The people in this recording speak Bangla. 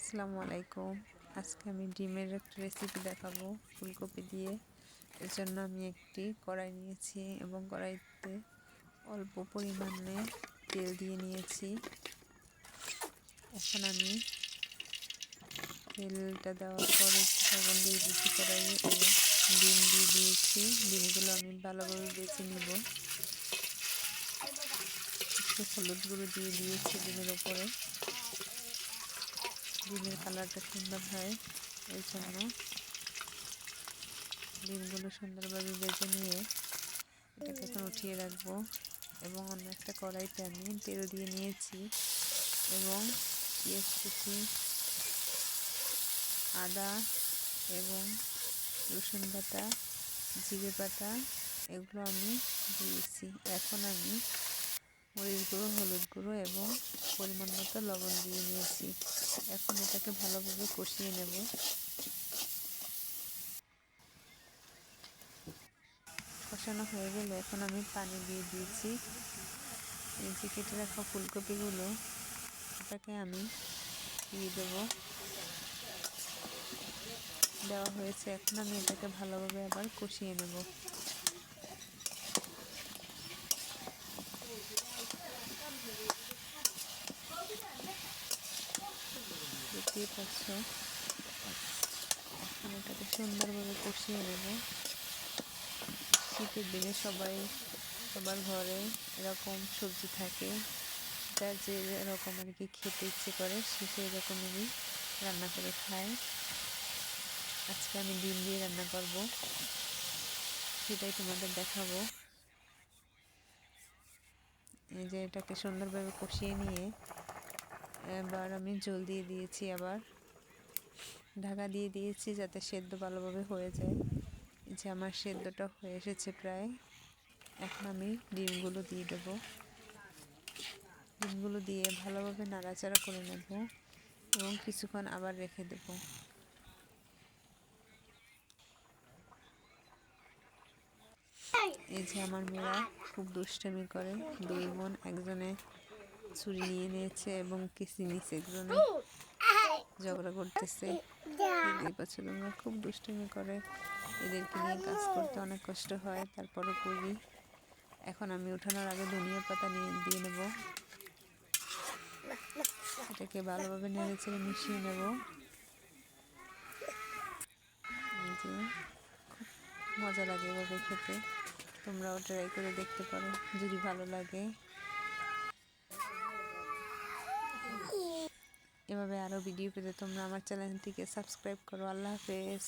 আসসালামু আলাইকুম। আজকে আমি ডিমের একটা রেসিপি দেখাবো ফুলকপি দিয়ে। এর জন্য আমি একটি কড়াই নিয়েছি এবং কড়াইতে অল্প পরিমাণে তেল দিয়ে নিয়েছি। এখন আমি তেলটা দেওয়ার পরে একটু লবণ দিয়ে দিয়েছি কড়াইয়ে এবং ডিম দিয়ে দিয়েছি। ডিমগুলো আমি ভালোভাবে বেছে নিব। একটু হলুদ গুঁড়ো দিয়ে দিয়েছি ডিমের ওপরে। ডিমের কালারটা সুন্দর হয়। এই জন্য ডিমগুলো সুন্দরভাবে বেজে নিয়ে এটাকে এখন উঠিয়ে রাখব। এবং অন্য একটা কড়াইতে আমি তেল দিয়ে নিয়েছি। এবং পেঁয়াজ কুচি, আদা এবং রসুন বাটা, জিরে বাটা, এগুলো আমি দিয়েছি। এখন আমি মরিচ গুঁড়ো, হলুদ গুঁড়ো এবং পরিমাণ মতো লবণ দিয়ে নিয়েছি এখন এটাকে ভালোভাবে কষিয়ে নেব। কষানো হয়ে গেলে এখন আমি পানি দিয়ে দিয়েছি। এই যে কেটে রাখা ফুলকপিগুলো, এটাকে আমি দিয়ে দেবো। দেওয়া হয়েছে, এখন আমি এটাকে ভালোভাবে আবার কষিয়ে নেব। দেখতেই পাচ্ছ। এটাকে সুন্দরভাবে কষিয়ে নেব। শীতের দিনে সবাই, সবার ঘরে এরকম সবজি থাকে। যা যে এরকম আর কি খেতে ইচ্ছে করে, সে সেই রকমেরই রান্না করে খায়। আজকে আমি ডিম দিয়ে রান্না করব। সেটাই তোমাদের দেখাবো। এই যে এটাকে সুন্দরভাবে কষিয়ে নিয়ে এবার আমি জল দিয়ে দিয়েছি আবার। ঢাকা দিয়ে দিয়েছি যাতে সেদ্ধ ভালোভাবে হয়ে যায়। যে আমার সেদ্ধটা হয়ে এসেছে প্রায়। এখন আমি ডিমগুলো দিয়ে দেব। ডিমগুলো দিয়ে ভালোভাবে নাড়াচাড়া করে নেব এবং কিছুক্ষণ আবার রেখে দেব। এই যে আমার মেয়েরা খুব দুষ্টামি করে। দুই বোন, একজনে ছুরি নিয়ে নিয়েছে এবং কিসি নিচে একজনে ঝগড়া করতেছে। এই বছর তোমরা খুব দুষ্টুমি করে এদেরকে নিয়ে কাজ করতে অনেক কষ্ট হয় তারপরে করি। এখন আমি উঠানোর আগে ধনিয়া পাতা নিয়ে, দিয়ে নেব। এটাকে ভালোভাবে নেড়ে ছেড়ে মিশিয়ে নেব। খুব মজা লাগে এভাবে খেতে। তোমরাও ট্রাই করে দেখতে পারো, যদি ভালো লাগে। এভাবে আরও ভিডিও পেতে তোমরা আমার চ্যানেলটিকে সাবস্ক্রাইব করো। আল্লাহ হাফেজ।